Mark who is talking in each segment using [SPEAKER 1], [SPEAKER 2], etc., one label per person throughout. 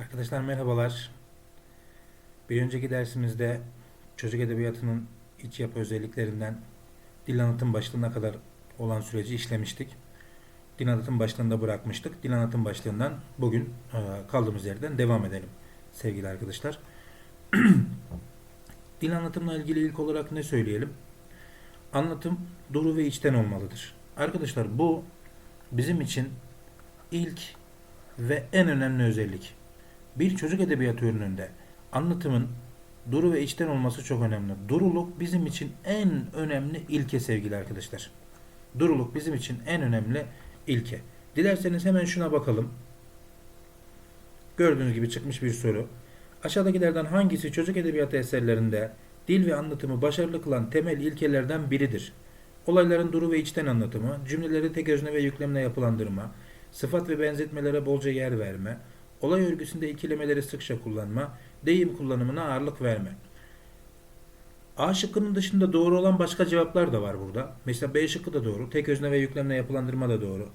[SPEAKER 1] Arkadaşlar merhabalar. Bir önceki dersimizde çocuk edebiyatının iç yapı özelliklerinden dil anlatım başlığına kadar olan süreci işlemiştik. Dil anlatım başlığında bırakmıştık. Dil anlatım başlığından bugün e, kaldığımız yerden devam edelim sevgili arkadaşlar. Dil anlatımla ilgili ilk olarak ne söyleyelim? Anlatım duru ve içten olmalıdır. Arkadaşlar bu bizim için ilk ve en önemli özellik. Bir çocuk edebiyatı ürününde anlatımın duru ve içten olması çok önemli. Duruluk bizim için en önemli ilke sevgili arkadaşlar. Duruluk bizim için en önemli ilke. Dilerseniz hemen şuna bakalım. Gördüğünüz gibi çıkmış bir soru. Aşağıdakilerden hangisi çocuk edebiyatı eserlerinde dil ve anlatımı başarılı kılan temel ilkelerden biridir? Olayların duru ve içten anlatımı, cümleleri tek özne ve yüklemle yapılandırma, sıfat ve benzetmelere bolca yer verme, olay örgüsünde ikilemeleri sıkça kullanma, deyim kullanımına ağırlık verme. A şıkkının dışında doğru olan başka cevaplar da var burada. Mesela B şıkkı da doğru. Tek özne ve yüklemle yapılandırma da doğru.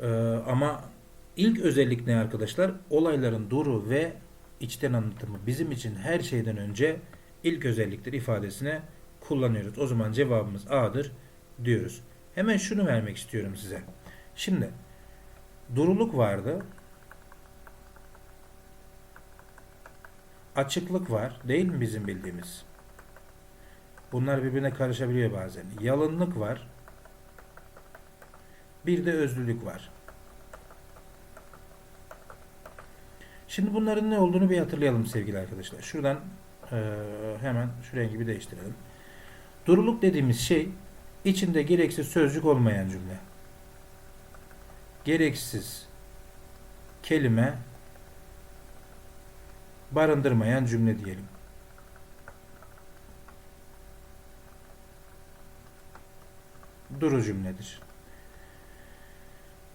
[SPEAKER 1] Ee, ama ilk özellik ne arkadaşlar? Olayların duru ve içten anlatımı bizim için her şeyden önce ilk özelliktir ifadesine kullanıyoruz. O zaman cevabımız A'dır diyoruz. Hemen şunu vermek istiyorum size. Şimdi duruluk vardı. Açıklık var. Değil mi bizim bildiğimiz? Bunlar birbirine karışabiliyor bazen. Yalınlık var. Bir de özlülük var. Şimdi bunların ne olduğunu bir hatırlayalım sevgili arkadaşlar. Şuradan eee, hemen şu rengi bir değiştirelim. Duruluk dediğimiz şey içinde gereksiz sözcük olmayan cümle. Gereksiz kelime barındırmayan cümle diyelim. Duru cümledir.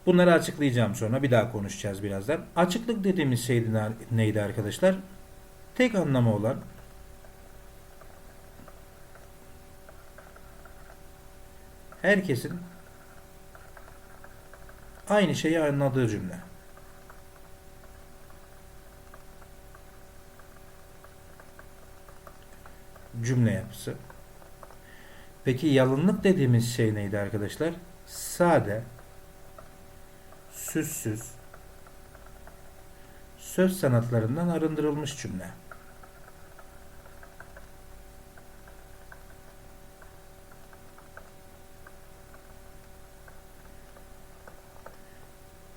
[SPEAKER 1] Bunları açıklayacağım sonra. Bir daha konuşacağız birazdan. Açıklık dediğimiz şey neydi arkadaşlar? Tek anlamı olan herkesin aynı şeyi anladığı cümle. Cümle yapısı. Peki yalınlık dediğimiz şey neydi arkadaşlar? Sade, süssüz, söz sanatlarından arındırılmış cümle.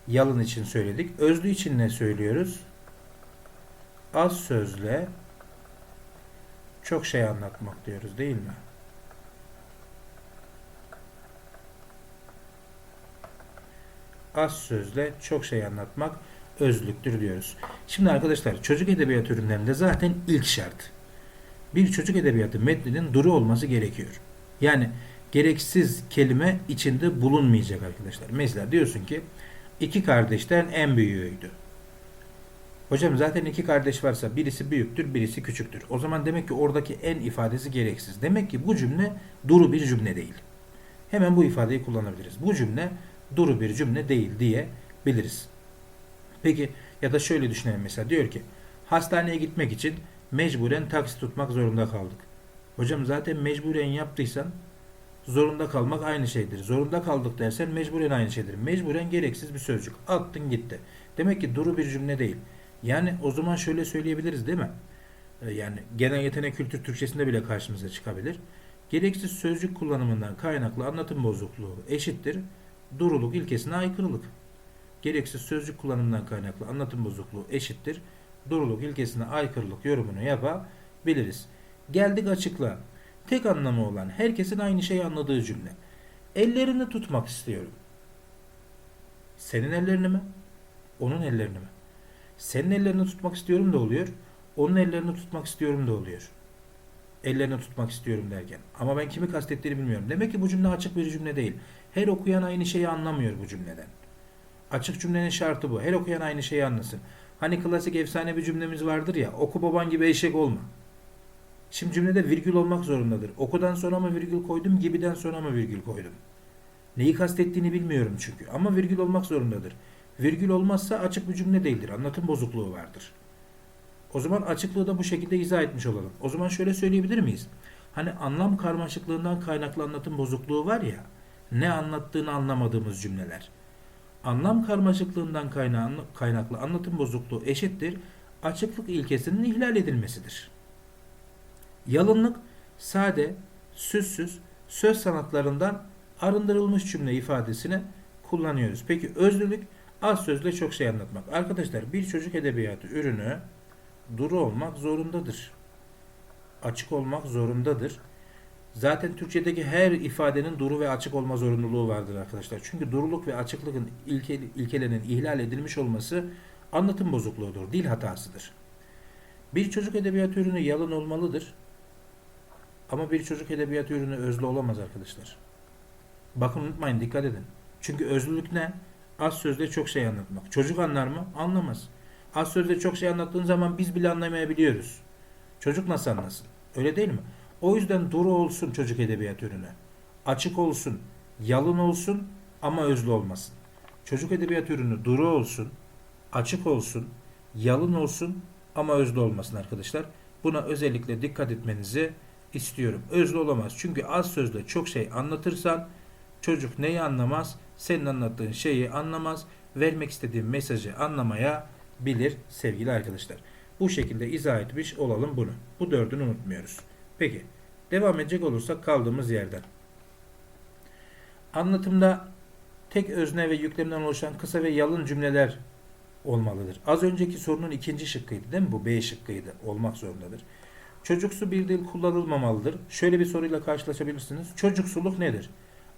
[SPEAKER 1] Yalın için söyledik. Özlü için ne söylüyoruz? Az sözle çok şey anlatmak diyoruz değil mi? Az sözle çok şey anlatmak özlüktür diyoruz. Şimdi arkadaşlar çocuk edebiyatı ürünlerinde zaten ilk şart. Bir çocuk edebiyatı metninin duru olması gerekiyor. Yani gereksiz kelime içinde bulunmayacak arkadaşlar. Mesela diyorsun ki iki kardeşten en büyüğüydü. Hocam zaten iki kardeş varsa birisi büyüktür, birisi küçüktür. O zaman demek ki oradaki en ifadesi gereksiz. Demek ki bu cümle duru bir cümle değil. Hemen bu ifadeyi kullanabiliriz. Bu cümle duru bir cümle değil diyebiliriz. Peki ya da şöyle düşünelim mesela diyor ki hastaneye gitmek için mecburen taksi tutmak zorunda kaldık. Hocam zaten mecburen yaptıysan zorunda kalmak aynı şeydir. Zorunda kaldık dersen mecburen aynı şeydir. Mecburen gereksiz bir sözcük. Attın gitti. Demek ki duru bir cümle değil. Yani o zaman şöyle söyleyebiliriz değil mi? Ee, Yani genel yetenek kültür Türkçesinde bile karşımıza çıkabilir. Gereksiz sözcük kullanımından kaynaklı anlatım bozukluğu eşittir. Duruluk ilkesine aykırılık. Gereksiz sözcük kullanımından kaynaklı anlatım bozukluğu eşittir. Duruluk ilkesine aykırılık yorumunu yapabiliriz. Geldik açıkla. Tek anlamı olan herkesin aynı şeyi anladığı cümle. Ellerini tutmak istiyorum. Senin ellerini mi? Onun ellerini mi? Senin ellerini tutmak istiyorum da oluyor. Onun ellerini tutmak istiyorum da oluyor. Ellerini tutmak istiyorum derken. Ama ben kimi kastettiğini bilmiyorum. Demek ki bu cümle açık bir cümle değil. Her okuyan aynı şeyi anlamıyor bu cümleden. Açık cümlenin şartı bu. Her okuyan aynı şeyi anlasın. Hani klasik efsane bir cümlemiz vardır ya. Oku baban gibi eşek olma. Şimdi cümlede virgül olmak zorundadır. Okudan sonra mı virgül koydum, gibiden sonra mı virgül koydum? Neyi kastettiğini bilmiyorum çünkü. Ama virgül olmak zorundadır. Virgül olmazsa açık bir cümle değildir. Anlatım bozukluğu vardır. O zaman açıklığı da bu şekilde izah etmiş olalım. O zaman şöyle söyleyebilir miyiz? Hani anlam karmaşıklığından kaynaklı anlatım bozukluğu var ya, ne anlattığını anlamadığımız cümleler. Anlam karmaşıklığından kaynaklı anlatım bozukluğu eşittir açıklık ilkesinin ihlal edilmesidir. Yalınlık sade, süssüz, söz sanatlarından arındırılmış cümle ifadesini kullanıyoruz. Peki özlülük az sözle çok şey anlatmak. Arkadaşlar bir çocuk edebiyatı ürünü duru olmak zorundadır. Açık olmak zorundadır. Zaten Türkçedeki her ifadenin duru ve açık olma zorunluluğu vardır arkadaşlar. Çünkü duruluk ve açıklıkın ilke, ilkelerinin ihlal edilmiş olması anlatım bozukluğudur, dil hatasıdır. Bir çocuk edebiyatı ürünü yalın olmalıdır. Ama bir çocuk edebiyatı ürünü özlü olamaz arkadaşlar. Bakın unutmayın dikkat edin. Çünkü özlülük ne? Az sözle çok şey anlatmak. Çocuk anlar mı? Anlamaz. Az sözle çok şey anlattığın zaman biz bile anlamayabiliyoruz. Çocuk nasıl anlasın? Öyle değil mi? O yüzden duru olsun çocuk edebiyat ürünü. Açık olsun, yalın olsun ama özlü olmasın. Çocuk edebiyat ürünü duru olsun, açık olsun, yalın olsun ama özlü olmasın arkadaşlar. Buna özellikle dikkat etmenizi istiyorum. Özlü olamaz. Çünkü az sözle çok şey anlatırsan çocuk neyi anlamaz? Senin anlattığın şeyi anlamaz. Vermek istediğin mesajı anlamaya bilir sevgili arkadaşlar. Bu şekilde izah etmiş olalım bunu. Bu dördünü unutmuyoruz. Peki devam edecek olursak kaldığımız yerden. Anlatımda tek özne ve yüklemden oluşan kısa ve yalın cümleler olmalıdır. Az önceki sorunun ikinci şıkkıydı değil mi? Bu B şıkkıydı. Olmak zorundadır. Çocuksu bir dil kullanılmamalıdır. Şöyle bir soruyla karşılaşabilirsiniz. Çocuksuluk nedir?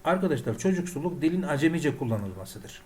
[SPEAKER 1] Arkadaşlar çocuksuluk dilin acemice kullanılmasıdır.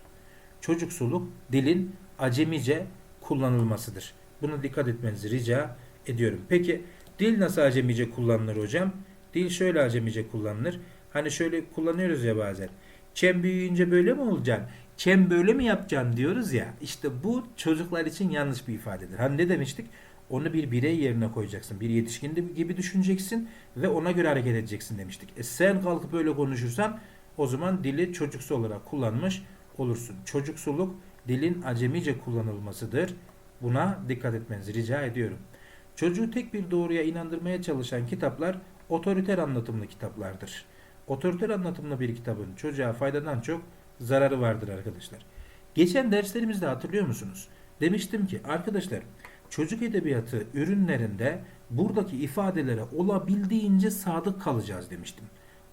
[SPEAKER 1] Çocuksuluk dilin acemice kullanılmasıdır. Buna dikkat etmenizi rica ediyorum. Peki dil nasıl acemice kullanılır hocam? Dil şöyle acemice kullanılır. Hani şöyle kullanıyoruz ya bazen. Çem büyüyünce böyle mi olacaksın? Çem böyle mi yapacaksın diyoruz ya. İşte bu çocuklar için yanlış bir ifadedir. Hani ne demiştik? Onu bir birey yerine koyacaksın. Bir yetişkin gibi düşüneceksin ve ona göre hareket edeceksin demiştik. E sen kalkıp böyle konuşursan o zaman dili çocuksu olarak kullanmış olursun. Çocuksuluk dilin acemice kullanılmasıdır. Buna dikkat etmenizi rica ediyorum. Çocuğu tek bir doğruya inandırmaya çalışan kitaplar otoriter anlatımlı kitaplardır. Otoriter anlatımlı bir kitabın çocuğa faydadan çok zararı vardır arkadaşlar. Geçen derslerimizde hatırlıyor musunuz? Demiştim ki arkadaşlar çocuk edebiyatı ürünlerinde buradaki ifadelere olabildiğince sadık kalacağız demiştim.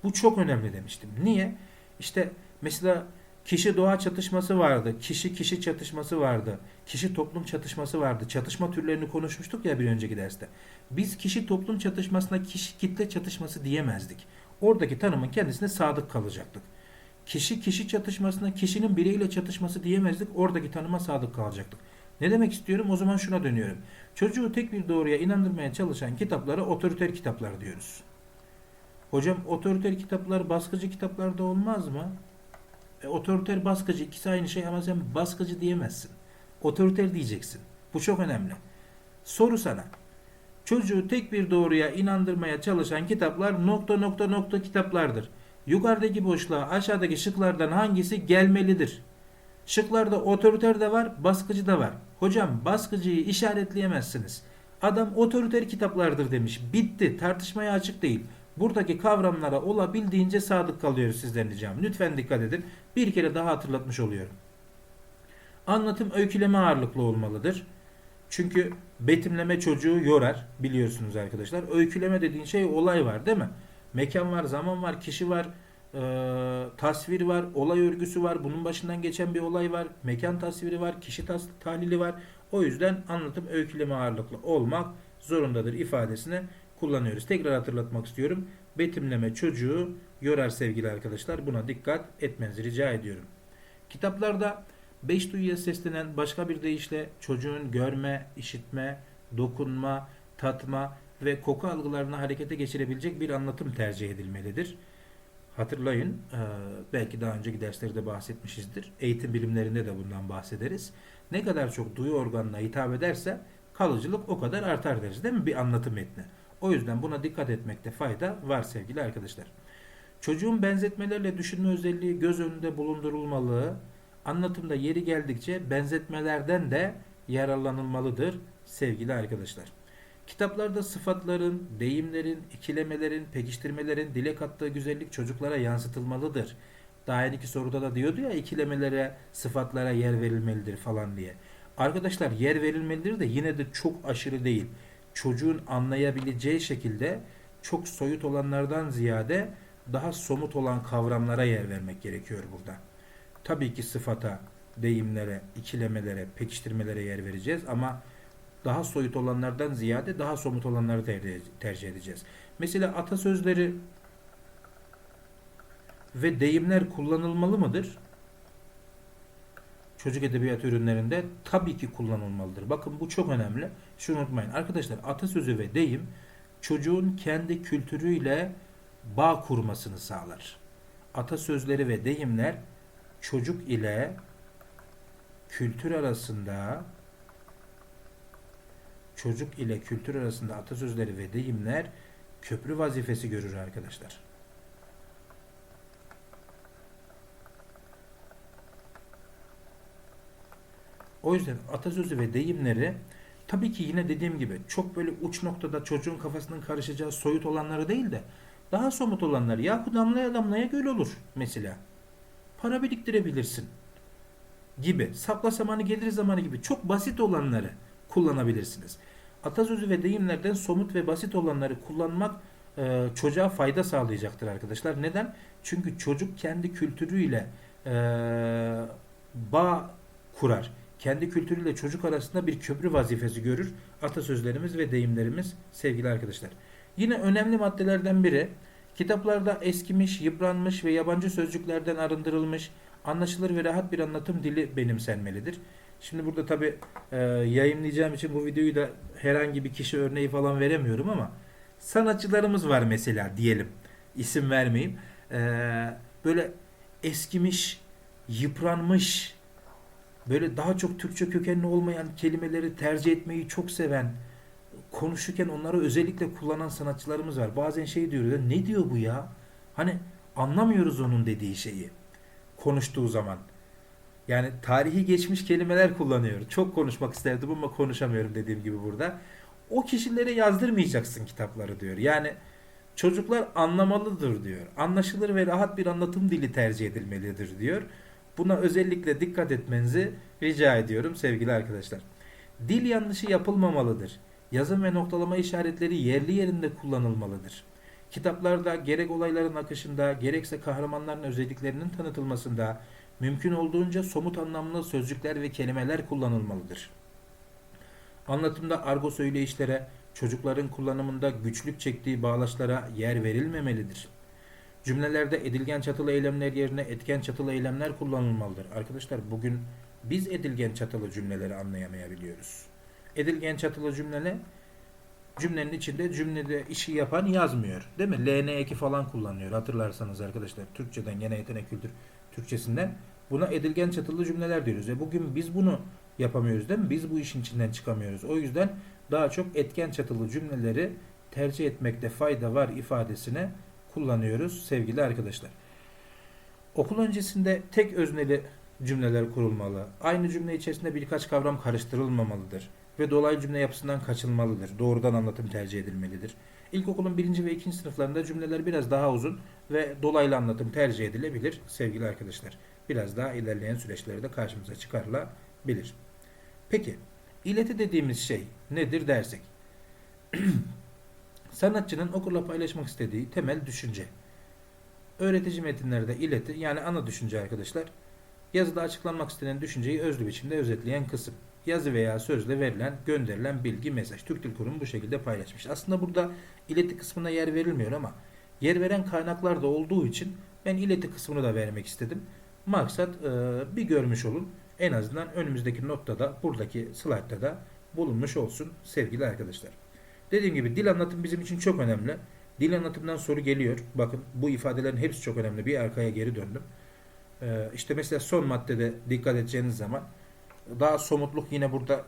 [SPEAKER 1] Bu çok önemli demiştim. Niye? İşte mesela kişi doğa çatışması vardı, kişi kişi çatışması vardı, kişi toplum çatışması vardı. Çatışma türlerini konuşmuştuk ya bir önceki derste. Biz kişi toplum çatışmasına kişi kitle çatışması diyemezdik. Oradaki tanımın kendisine sadık kalacaktık. Kişi kişi çatışmasına kişinin bireyle çatışması diyemezdik. Oradaki tanıma sadık kalacaktık. Ne demek istiyorum? O zaman şuna dönüyorum. Çocuğu tek bir doğruya inandırmaya çalışan kitaplara otoriter kitaplar diyoruz. Hocam otoriter kitaplar baskıcı kitaplarda olmaz mı? E, otoriter baskıcı ikisi aynı şey ama sen baskıcı diyemezsin. Otoriter diyeceksin. Bu çok önemli. Soru sana. Çocuğu tek bir doğruya inandırmaya çalışan kitaplar nokta nokta nokta kitaplardır. Yukarıdaki boşluğa aşağıdaki şıklardan hangisi gelmelidir? Şıklarda otoriter de var, baskıcı da var. Hocam baskıcıyı işaretleyemezsiniz. Adam otoriter kitaplardır demiş. Bitti. Tartışmaya açık değil. Buradaki kavramlara olabildiğince sadık kalıyoruz sizden ricam. Lütfen dikkat edin. Bir kere daha hatırlatmış oluyorum. Anlatım öyküleme ağırlıklı olmalıdır. Çünkü betimleme çocuğu yorar biliyorsunuz arkadaşlar. Öyküleme dediğin şey olay var değil mi? Mekan var, zaman var, kişi var, e, tasvir var, olay örgüsü var. Bunun başından geçen bir olay var. Mekan tasviri var, kişi tas tahlili var. O yüzden anlatım öyküleme ağırlıklı olmak zorundadır ifadesini kullanıyoruz. Tekrar hatırlatmak istiyorum. Betimleme çocuğu yorar sevgili arkadaşlar. Buna dikkat etmenizi rica ediyorum. Kitaplarda beş duyuya seslenen başka bir deyişle çocuğun görme, işitme, dokunma, tatma ve koku algılarını harekete geçirebilecek bir anlatım tercih edilmelidir. Hatırlayın, e, belki daha önceki derslerde bahsetmişizdir. Eğitim bilimlerinde de bundan bahsederiz. Ne kadar çok duyu organına hitap ederse kalıcılık o kadar artar deriz değil mi bir anlatım metni? O yüzden buna dikkat etmekte fayda var sevgili arkadaşlar. Çocuğun benzetmelerle düşünme özelliği göz önünde bulundurulmalı. Anlatımda yeri geldikçe benzetmelerden de yararlanılmalıdır sevgili arkadaşlar. Kitaplarda sıfatların, deyimlerin, ikilemelerin, pekiştirmelerin dile kattığı güzellik çocuklara yansıtılmalıdır. Daha önceki soruda da diyordu ya ikilemelere, sıfatlara yer verilmelidir falan diye. Arkadaşlar yer verilmelidir de yine de çok aşırı değil. Çocuğun anlayabileceği şekilde çok soyut olanlardan ziyade daha somut olan kavramlara yer vermek gerekiyor burada. Tabii ki sıfata, deyimlere, ikilemelere, pekiştirmelere yer vereceğiz ama daha soyut olanlardan ziyade daha somut olanları tercih- edeceğiz. Mesela atasözleri ve deyimler kullanılmalı mıdır? Çocuk edebiyatı ürünlerinde tabii ki kullanılmalıdır. Bakın bu çok önemli. Şunu unutmayın. Arkadaşlar atasözü ve deyim çocuğun kendi kültürüyle bağ kurmasını sağlar. Atasözleri ve deyimler çocuk ile kültür arasında çocuk ile kültür arasında atasözleri ve deyimler köprü vazifesi görür arkadaşlar. O yüzden atasözü ve deyimleri tabii ki yine dediğim gibi çok böyle uç noktada çocuğun kafasının karışacağı soyut olanları değil de daha somut olanları yahu damlaya damlaya göl olur mesela. Para biriktirebilirsin gibi. Sakla zamanı gelir zamanı gibi çok basit olanları kullanabilirsiniz. Atasözü ve deyimlerden somut ve basit olanları kullanmak e, çocuğa fayda sağlayacaktır arkadaşlar. Neden? Çünkü çocuk kendi kültürüyle e, bağ kurar. Kendi kültürüyle çocuk arasında bir köprü vazifesi görür atasözlerimiz ve deyimlerimiz sevgili arkadaşlar. Yine önemli maddelerden biri kitaplarda eskimiş, yıpranmış ve yabancı sözcüklerden arındırılmış, anlaşılır ve rahat bir anlatım dili benimsenmelidir. Şimdi burada tabi e, yayınlayacağım için bu videoyu da herhangi bir kişi örneği falan veremiyorum ama sanatçılarımız var mesela diyelim. İsim vermeyeyim. E, böyle eskimiş, yıpranmış, böyle daha çok Türkçe kökenli olmayan kelimeleri tercih etmeyi çok seven, konuşurken onları özellikle kullanan sanatçılarımız var. Bazen şey diyoruz ya ne diyor bu ya? Hani anlamıyoruz onun dediği şeyi konuştuğu zaman. Yani tarihi geçmiş kelimeler kullanıyor. Çok konuşmak isterdim ama konuşamıyorum dediğim gibi burada. O kişilere yazdırmayacaksın kitapları diyor. Yani çocuklar anlamalıdır diyor. Anlaşılır ve rahat bir anlatım dili tercih edilmelidir diyor. Buna özellikle dikkat etmenizi rica ediyorum sevgili arkadaşlar. Dil yanlışı yapılmamalıdır. Yazım ve noktalama işaretleri yerli yerinde kullanılmalıdır. Kitaplarda gerek olayların akışında gerekse kahramanların özelliklerinin tanıtılmasında mümkün olduğunca somut anlamlı sözcükler ve kelimeler kullanılmalıdır. Anlatımda argo söyleyişlere, çocukların kullanımında güçlük çektiği bağlaçlara yer verilmemelidir. Cümlelerde edilgen çatılı eylemler yerine etken çatılı eylemler kullanılmalıdır. Arkadaşlar bugün biz edilgen çatılı cümleleri anlayamayabiliyoruz. Edilgen çatılı cümle ne? Cümlenin içinde cümlede işi yapan yazmıyor. Değil mi? LN eki falan kullanıyor. Hatırlarsanız arkadaşlar Türkçeden gene yetenek kültür Türkçesinden buna edilgen çatılı cümleler diyoruz. E bugün biz bunu yapamıyoruz değil mi? Biz bu işin içinden çıkamıyoruz. O yüzden daha çok etken çatılı cümleleri tercih etmekte fayda var ifadesine kullanıyoruz sevgili arkadaşlar. Okul öncesinde tek özneli cümleler kurulmalı. Aynı cümle içerisinde birkaç kavram karıştırılmamalıdır ve dolaylı cümle yapısından kaçınmalıdır. Doğrudan anlatım tercih edilmelidir. İlkokulun birinci ve ikinci sınıflarında cümleler biraz daha uzun ve dolaylı anlatım tercih edilebilir sevgili arkadaşlar. Biraz daha ilerleyen süreçlerde karşımıza çıkarılabilir. Peki, ileti dediğimiz şey nedir dersek? Sanatçının okulla paylaşmak istediği temel düşünce. Öğretici metinlerde ileti yani ana düşünce arkadaşlar. Yazıda açıklanmak istenen düşünceyi özlü biçimde özetleyen kısım. Yazı veya sözle verilen, gönderilen bilgi, mesaj. Türk Dil Kurumu bu şekilde paylaşmış. Aslında burada ileti kısmına yer verilmiyor ama yer veren kaynaklar da olduğu için ben ileti kısmını da vermek istedim. Maksat e, bir görmüş olun. En azından önümüzdeki noktada, buradaki slaytta da bulunmuş olsun sevgili arkadaşlar. Dediğim gibi dil anlatım bizim için çok önemli. Dil anlatımdan soru geliyor. Bakın bu ifadelerin hepsi çok önemli. Bir arkaya geri döndüm. Ee, işte mesela son maddede dikkat edeceğiniz zaman daha somutluk yine burada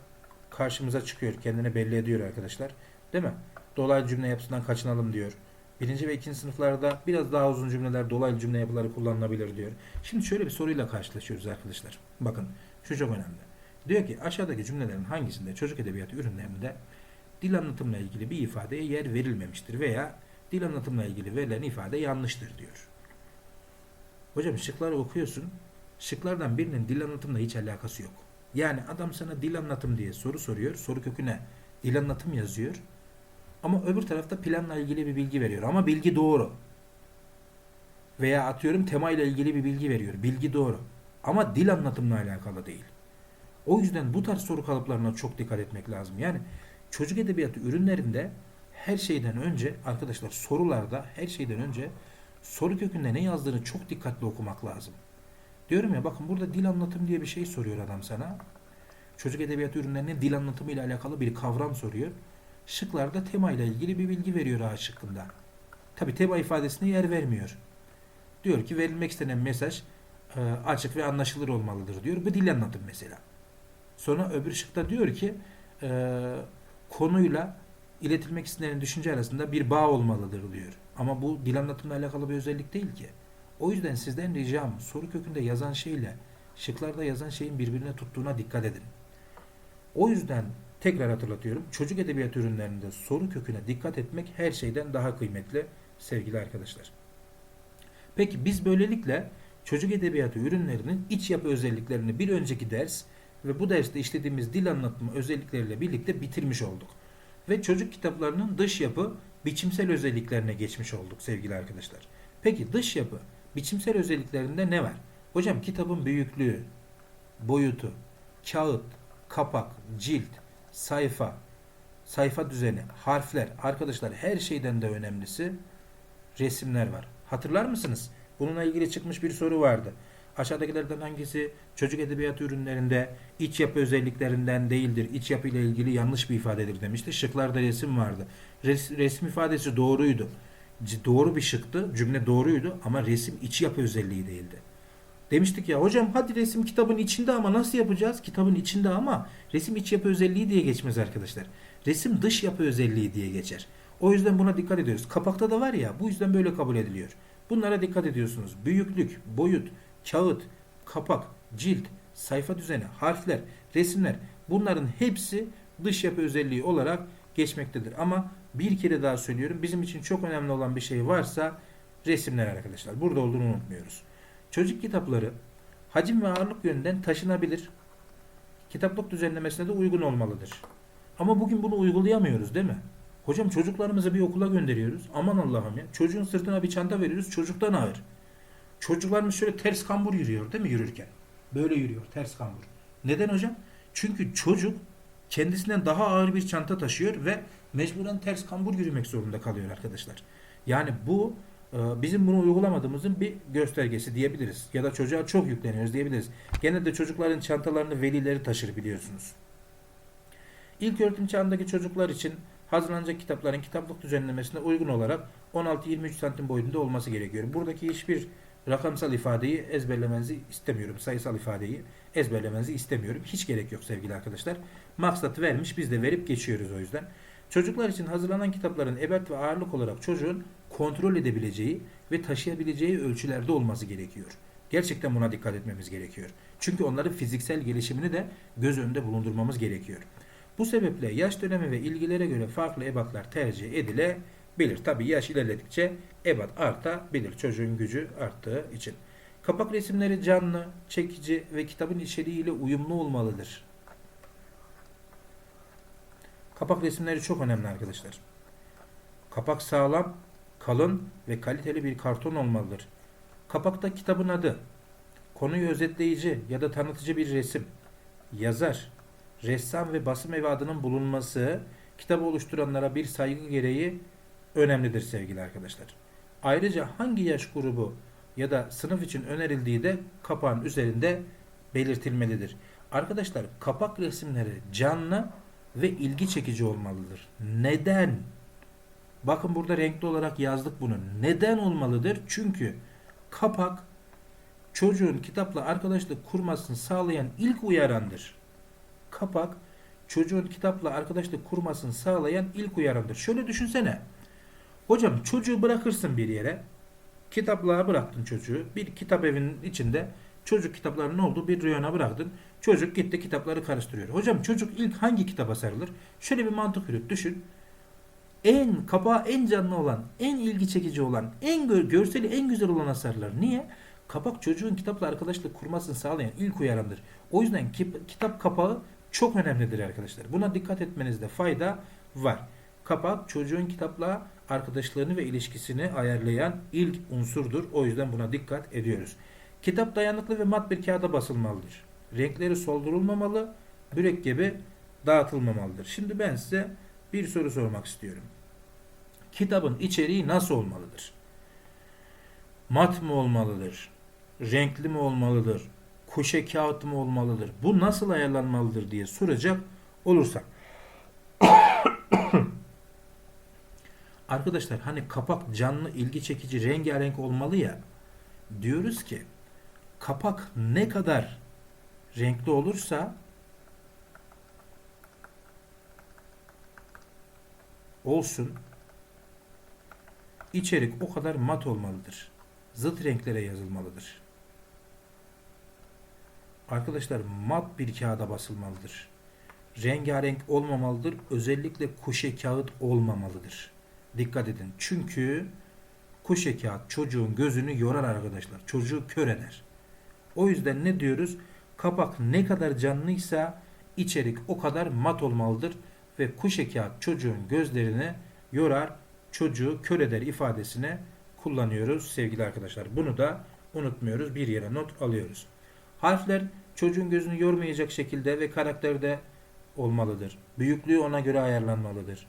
[SPEAKER 1] karşımıza çıkıyor. Kendini belli ediyor arkadaşlar. Değil mi? Dolaylı cümle yapısından kaçınalım diyor. Birinci ve ikinci sınıflarda biraz daha uzun cümleler, dolaylı cümle yapıları kullanılabilir diyor. Şimdi şöyle bir soruyla karşılaşıyoruz arkadaşlar. Bakın şu çok önemli. Diyor ki aşağıdaki cümlelerin hangisinde çocuk edebiyatı ürünlerinde dil anlatımla ilgili bir ifadeye yer verilmemiştir veya dil anlatımla ilgili verilen ifade yanlıştır diyor. Hocam şıkları okuyorsun. Şıklardan birinin dil anlatımla hiç alakası yok. Yani adam sana dil anlatım diye soru soruyor. Soru köküne dil anlatım yazıyor. Ama öbür tarafta planla ilgili bir bilgi veriyor. Ama bilgi doğru. Veya atıyorum tema ile ilgili bir bilgi veriyor. Bilgi doğru. Ama dil anlatımla alakalı değil. O yüzden bu tarz soru kalıplarına çok dikkat etmek lazım. Yani çocuk edebiyatı ürünlerinde her şeyden önce arkadaşlar sorularda her şeyden önce soru kökünde ne yazdığını çok dikkatli okumak lazım. Diyorum ya bakın burada dil anlatım diye bir şey soruyor adam sana. Çocuk edebiyatı ürünlerinin dil anlatımı ile alakalı bir kavram soruyor. Şıklarda tema ile ilgili bir bilgi veriyor A şıkkında. Tabi tema ifadesine yer vermiyor. Diyor ki verilmek istenen mesaj e, açık ve anlaşılır olmalıdır diyor. Bu dil anlatım mesela. Sonra öbür şıkta diyor ki e, konuyla iletilmek istenen düşünce arasında bir bağ olmalıdır diyor. Ama bu dil anlatımla alakalı bir özellik değil ki. O yüzden sizden ricam soru kökünde yazan şeyle şıklarda yazan şeyin birbirine tuttuğuna dikkat edin. O yüzden tekrar hatırlatıyorum. Çocuk edebiyat ürünlerinde soru köküne dikkat etmek her şeyden daha kıymetli sevgili arkadaşlar. Peki biz böylelikle çocuk edebiyatı ürünlerinin iç yapı özelliklerini bir önceki ders ve bu derste işlediğimiz dil anlatımı özellikleriyle birlikte bitirmiş olduk. Ve çocuk kitaplarının dış yapı biçimsel özelliklerine geçmiş olduk sevgili arkadaşlar. Peki dış yapı biçimsel özelliklerinde ne var? Hocam kitabın büyüklüğü, boyutu, kağıt, kapak, cilt, sayfa, sayfa düzeni, harfler, arkadaşlar her şeyden de önemlisi resimler var. Hatırlar mısınız? Bununla ilgili çıkmış bir soru vardı. Aşağıdakilerden hangisi çocuk edebiyatı ürünlerinde iç yapı özelliklerinden değildir, iç yapı ile ilgili yanlış bir ifadedir demişti. Şıklarda resim vardı. Res, resim ifadesi doğruydu. Doğru bir şıktı, cümle doğruydu ama resim iç yapı özelliği değildi. Demiştik ya hocam hadi resim kitabın içinde ama nasıl yapacağız? Kitabın içinde ama resim iç yapı özelliği diye geçmez arkadaşlar. Resim dış yapı özelliği diye geçer. O yüzden buna dikkat ediyoruz. Kapakta da var ya bu yüzden böyle kabul ediliyor. Bunlara dikkat ediyorsunuz. Büyüklük, boyut, kağıt, kapak, cilt, sayfa düzeni, harfler, resimler bunların hepsi dış yapı özelliği olarak geçmektedir. Ama bir kere daha söylüyorum bizim için çok önemli olan bir şey varsa resimler arkadaşlar. Burada olduğunu unutmuyoruz. Çocuk kitapları hacim ve ağırlık yönünden taşınabilir. Kitaplık düzenlemesine de uygun olmalıdır. Ama bugün bunu uygulayamıyoruz değil mi? Hocam çocuklarımızı bir okula gönderiyoruz. Aman Allah'ım ya. Çocuğun sırtına bir çanta veriyoruz. Çocuktan ağır. Çocuklarımız şöyle ters kambur yürüyor değil mi yürürken? Böyle yürüyor ters kambur. Neden hocam? Çünkü çocuk kendisinden daha ağır bir çanta taşıyor ve mecburen ters kambur yürümek zorunda kalıyor arkadaşlar. Yani bu e, bizim bunu uygulamadığımızın bir göstergesi diyebiliriz. Ya da çocuğa çok yükleniyoruz diyebiliriz. Genelde çocukların çantalarını velileri taşır biliyorsunuz. İlk öğretim çağındaki çocuklar için hazırlanacak kitapların kitaplık düzenlemesine uygun olarak 16-23 santim boyunda olması gerekiyor. Buradaki hiçbir rakamsal ifadeyi ezberlemenizi istemiyorum. Sayısal ifadeyi ezberlemenizi istemiyorum. Hiç gerek yok sevgili arkadaşlar. Maksat vermiş biz de verip geçiyoruz o yüzden. Çocuklar için hazırlanan kitapların ebat ve ağırlık olarak çocuğun kontrol edebileceği ve taşıyabileceği ölçülerde olması gerekiyor. Gerçekten buna dikkat etmemiz gerekiyor. Çünkü onların fiziksel gelişimini de göz önünde bulundurmamız gerekiyor. Bu sebeple yaş dönemi ve ilgilere göre farklı ebatlar tercih edilebilir. Tabi yaş ilerledikçe ebat artabilir çocuğun gücü arttığı için. Kapak resimleri canlı, çekici ve kitabın içeriğiyle uyumlu olmalıdır. Kapak resimleri çok önemli arkadaşlar. Kapak sağlam, kalın ve kaliteli bir karton olmalıdır. Kapakta kitabın adı, konuyu özetleyici ya da tanıtıcı bir resim, yazar, ressam ve basım evi adının bulunması kitabı oluşturanlara bir saygı gereği önemlidir sevgili arkadaşlar. Ayrıca hangi yaş grubu ya da sınıf için önerildiği de kapağın üzerinde belirtilmelidir. Arkadaşlar kapak resimleri canlı ve ilgi çekici olmalıdır. Neden? Bakın burada renkli olarak yazdık bunu. Neden olmalıdır? Çünkü kapak çocuğun kitapla arkadaşlık kurmasını sağlayan ilk uyarandır. Kapak çocuğun kitapla arkadaşlık kurmasını sağlayan ilk uyarandır. Şöyle düşünsene. Hocam çocuğu bırakırsın bir yere. Kitaplığa bıraktın çocuğu. Bir kitap evinin içinde çocuk kitaplarının olduğu bir reyona bıraktın. Çocuk gitti kitapları karıştırıyor. Hocam çocuk ilk hangi kitaba sarılır? Şöyle bir mantık yürüt düşün. En kapağı en canlı olan, en ilgi çekici olan, en gör, görseli en güzel olana sarılır. Niye? Kapak çocuğun kitapla arkadaşlık kurmasını sağlayan ilk uyarımdır. O yüzden kitap kapağı çok önemlidir arkadaşlar. Buna dikkat etmenizde fayda var. Kapak çocuğun kitapla arkadaşlığını ve ilişkisini ayarlayan ilk unsurdur. O yüzden buna dikkat ediyoruz. Kitap dayanıklı ve mat bir kağıda basılmalıdır. Renkleri soldurulmamalı, mürekkebi dağıtılmamalıdır. Şimdi ben size bir soru sormak istiyorum. Kitabın içeriği nasıl olmalıdır? Mat mı olmalıdır? Renkli mi olmalıdır? Kuşe kağıt mı olmalıdır? Bu nasıl ayarlanmalıdır diye soracak olursak. Arkadaşlar hani kapak canlı, ilgi çekici, rengarenk olmalı ya. Diyoruz ki kapak ne kadar renkli olursa olsun içerik o kadar mat olmalıdır. Zıt renklere yazılmalıdır. Arkadaşlar mat bir kağıda basılmalıdır. Rengarenk olmamalıdır. Özellikle kuşe kağıt olmamalıdır. Dikkat edin. Çünkü kuşe kağıt çocuğun gözünü yorar arkadaşlar. Çocuğu kör eder. O yüzden ne diyoruz? Kapak ne kadar canlıysa içerik o kadar mat olmalıdır ve kuşe kağıt çocuğun gözlerini yorar, çocuğu kör eder ifadesini kullanıyoruz sevgili arkadaşlar. Bunu da unutmuyoruz. Bir yere not alıyoruz. Harfler çocuğun gözünü yormayacak şekilde ve karakterde olmalıdır. Büyüklüğü ona göre ayarlanmalıdır.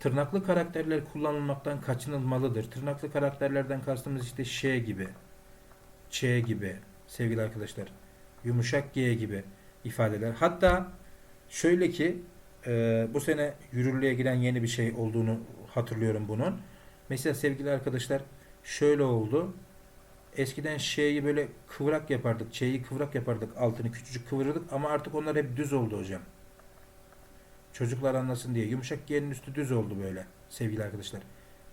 [SPEAKER 1] Tırnaklı karakterler kullanılmaktan kaçınılmalıdır. Tırnaklı karakterlerden kastımız işte Ş gibi, Ç gibi sevgili arkadaşlar. Yumuşak G gibi ifadeler. Hatta şöyle ki e, bu sene yürürlüğe giren yeni bir şey olduğunu hatırlıyorum bunun. Mesela sevgili arkadaşlar şöyle oldu. Eskiden şeyi böyle kıvrak yapardık. Ç'yi kıvrak yapardık. Altını küçücük kıvırırdık ama artık onlar hep düz oldu hocam. Çocuklar anlasın diye. Yumuşak G'nin üstü düz oldu böyle sevgili arkadaşlar.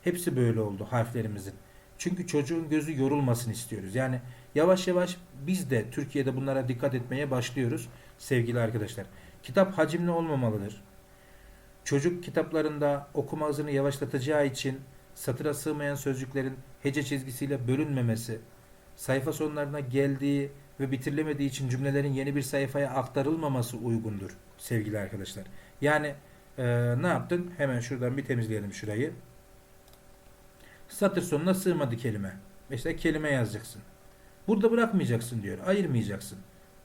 [SPEAKER 1] Hepsi böyle oldu harflerimizin. Çünkü çocuğun gözü yorulmasın istiyoruz. Yani yavaş yavaş biz de Türkiye'de bunlara dikkat etmeye başlıyoruz sevgili arkadaşlar. Kitap hacimli olmamalıdır. Çocuk kitaplarında okuma hızını yavaşlatacağı için satıra sığmayan sözcüklerin hece çizgisiyle bölünmemesi, sayfa sonlarına geldiği ve bitirilemediği için cümlelerin yeni bir sayfaya aktarılmaması uygundur sevgili arkadaşlar. Yani e, ne yaptın? Hemen şuradan bir temizleyelim şurayı. Satır sonuna sığmadı kelime. Mesela kelime yazacaksın. Burada bırakmayacaksın diyor. Ayırmayacaksın.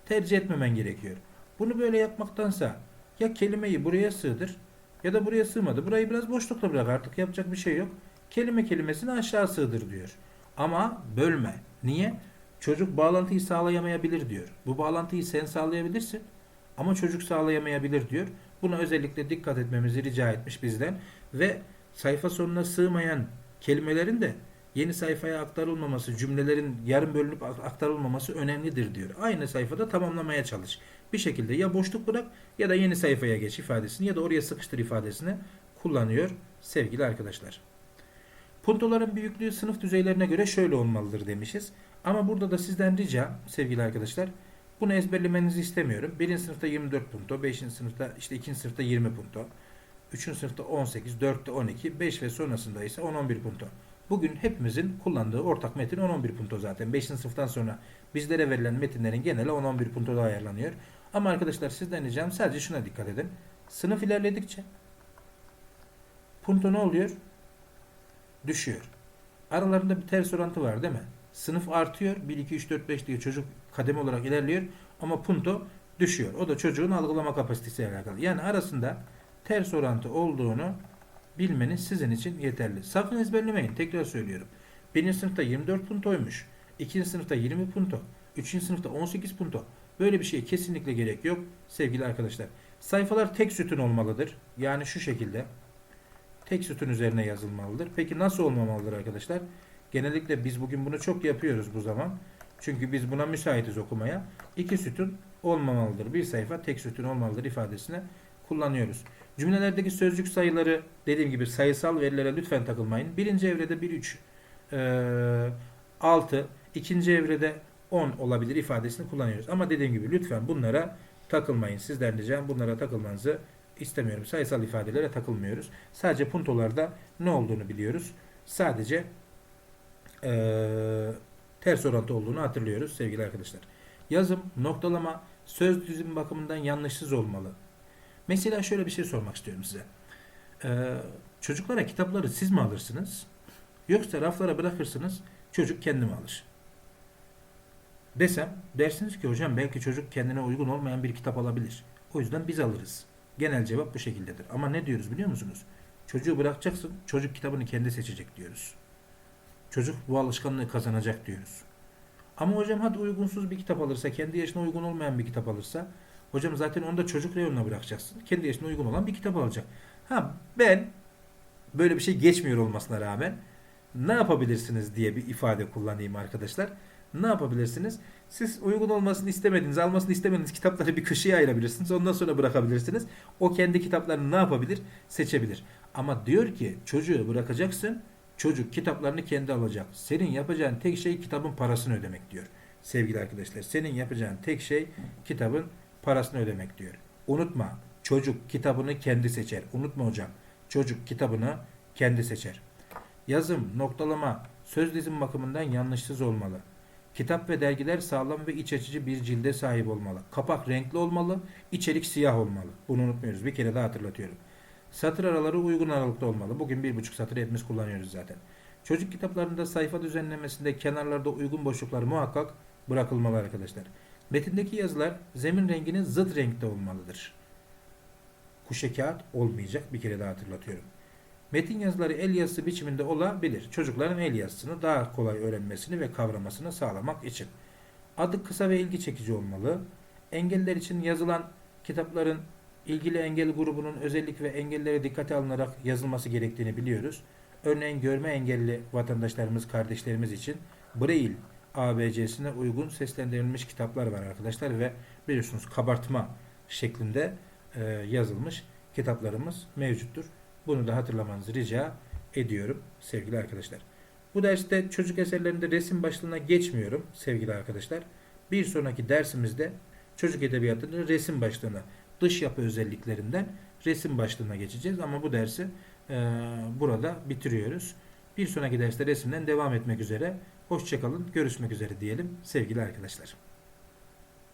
[SPEAKER 1] Tercih etmemen gerekiyor. Bunu böyle yapmaktansa ya kelimeyi buraya sığdır ya da buraya sığmadı. Burayı biraz boşlukla bırak artık yapacak bir şey yok. Kelime kelimesini aşağı sığdır diyor. Ama bölme. Niye? Çocuk bağlantıyı sağlayamayabilir diyor. Bu bağlantıyı sen sağlayabilirsin ama çocuk sağlayamayabilir diyor. Buna özellikle dikkat etmemizi rica etmiş bizden ve sayfa sonuna sığmayan kelimelerin de yeni sayfaya aktarılmaması, cümlelerin yarım bölünüp aktarılmaması önemlidir diyor. Aynı sayfada tamamlamaya çalış. Bir şekilde ya boşluk bırak ya da yeni sayfaya geç ifadesini ya da oraya sıkıştır ifadesini kullanıyor sevgili arkadaşlar. Puntoların büyüklüğü sınıf düzeylerine göre şöyle olmalıdır demişiz. Ama burada da sizden rica sevgili arkadaşlar bunu ezberlemenizi istemiyorum. 1. sınıfta 24 punto, 5. sınıfta işte 2. sınıfta 20 punto, 3. sınıfta 18, 4'te 12, 5 ve sonrasında ise 10-11 punto. Bugün hepimizin kullandığı ortak metin 10-11 punto zaten. 5. sınıftan sonra bizlere verilen metinlerin geneli 10-11 puntoda ayarlanıyor. Ama arkadaşlar sizden ricam sadece şuna dikkat edin. Sınıf ilerledikçe punto ne oluyor? Düşüyor. Aralarında bir ters orantı var değil mi? Sınıf artıyor. 1, 2, 3, 4, 5 diye çocuk kademe olarak ilerliyor. Ama punto düşüyor. O da çocuğun algılama kapasitesiyle alakalı. Yani arasında ters orantı olduğunu bilmeniz sizin için yeterli. Sakın ezberlemeyin. Tekrar söylüyorum. 1. sınıfta 24 puntoymuş. 2. sınıfta 20 punto. 3. sınıfta 18 punto. Böyle bir şeye kesinlikle gerek yok sevgili arkadaşlar. Sayfalar tek sütun olmalıdır. Yani şu şekilde tek sütun üzerine yazılmalıdır. Peki nasıl olmamalıdır arkadaşlar? Genellikle biz bugün bunu çok yapıyoruz bu zaman. Çünkü biz buna müsaitiz okumaya. İki sütun olmamalıdır. Bir sayfa tek sütun olmalıdır ifadesine kullanıyoruz. Cümlelerdeki sözcük sayıları dediğim gibi sayısal verilere lütfen takılmayın. Birinci evrede 1, 3, 6, ikinci evrede 10 olabilir ifadesini kullanıyoruz. Ama dediğim gibi lütfen bunlara takılmayın. Sizden ricam bunlara takılmanızı istemiyorum. Sayısal ifadelere takılmıyoruz. Sadece puntolarda ne olduğunu biliyoruz. Sadece eee, ters orantı olduğunu hatırlıyoruz sevgili arkadaşlar. Yazım, noktalama, söz dizimi bakımından yanlışsız olmalı. Mesela şöyle bir şey sormak istiyorum size. Eee, çocuklara kitapları siz mi alırsınız? Yoksa raflara bırakırsınız, çocuk kendi mi alır? Desem, dersiniz ki hocam belki çocuk kendine uygun olmayan bir kitap alabilir. O yüzden biz alırız. Genel cevap bu şekildedir. Ama ne diyoruz biliyor musunuz? Çocuğu bırakacaksın, çocuk kitabını kendi seçecek diyoruz. Çocuk bu alışkanlığı kazanacak diyoruz. Ama hocam hadi uygunsuz bir kitap alırsa, kendi yaşına uygun olmayan bir kitap alırsa, hocam zaten onu da çocuk reyonuna bırakacaksın. Kendi yaşına uygun olan bir kitap alacak. Ha ben böyle bir şey geçmiyor olmasına rağmen ne yapabilirsiniz diye bir ifade kullanayım arkadaşlar. Ne yapabilirsiniz? Siz uygun olmasını istemediğiniz, almasını istemediğiniz kitapları bir köşeye ayırabilirsiniz. Ondan sonra bırakabilirsiniz. O kendi kitaplarını ne yapabilir? Seçebilir. Ama diyor ki çocuğu bırakacaksın. Çocuk kitaplarını kendi alacak. Senin yapacağın tek şey kitabın parasını ödemek diyor. Sevgili arkadaşlar, senin yapacağın tek şey kitabın parasını ödemek diyor. Unutma, çocuk kitabını kendi seçer. Unutma hocam, çocuk kitabını kendi seçer. Yazım, noktalama, söz dizim bakımından yanlışsız olmalı. Kitap ve dergiler sağlam ve iç açıcı bir cilde sahip olmalı. Kapak renkli olmalı, içerik siyah olmalı. Bunu unutmuyoruz. Bir kere daha hatırlatıyorum. Satır araları uygun aralıkta olmalı. Bugün bir buçuk satır hepimiz kullanıyoruz zaten. Çocuk kitaplarında sayfa düzenlemesinde kenarlarda uygun boşluklar muhakkak bırakılmalı arkadaşlar. Metindeki yazılar zemin renginin zıt renkte olmalıdır. Kuşe kağıt olmayacak. Bir kere daha hatırlatıyorum. Metin yazıları el yazısı biçiminde olabilir. Çocukların el yazısını daha kolay öğrenmesini ve kavramasını sağlamak için. Adı kısa ve ilgi çekici olmalı. Engelliler için yazılan kitapların ilgili engel grubunun özellik ve engellere dikkate alınarak yazılması gerektiğini biliyoruz. Örneğin görme engelli vatandaşlarımız, kardeşlerimiz için Braille ABC'sine uygun seslendirilmiş kitaplar var arkadaşlar ve biliyorsunuz kabartma şeklinde e, yazılmış kitaplarımız mevcuttur. Bunu da hatırlamanızı rica ediyorum sevgili arkadaşlar. Bu derste çocuk eserlerinde resim başlığına geçmiyorum sevgili arkadaşlar. Bir sonraki dersimizde çocuk edebiyatının resim başlığına, dış yapı özelliklerinden resim başlığına geçeceğiz. Ama bu dersi e, burada bitiriyoruz. Bir sonraki derste resimden devam etmek üzere. Hoşçakalın, görüşmek üzere diyelim sevgili arkadaşlar.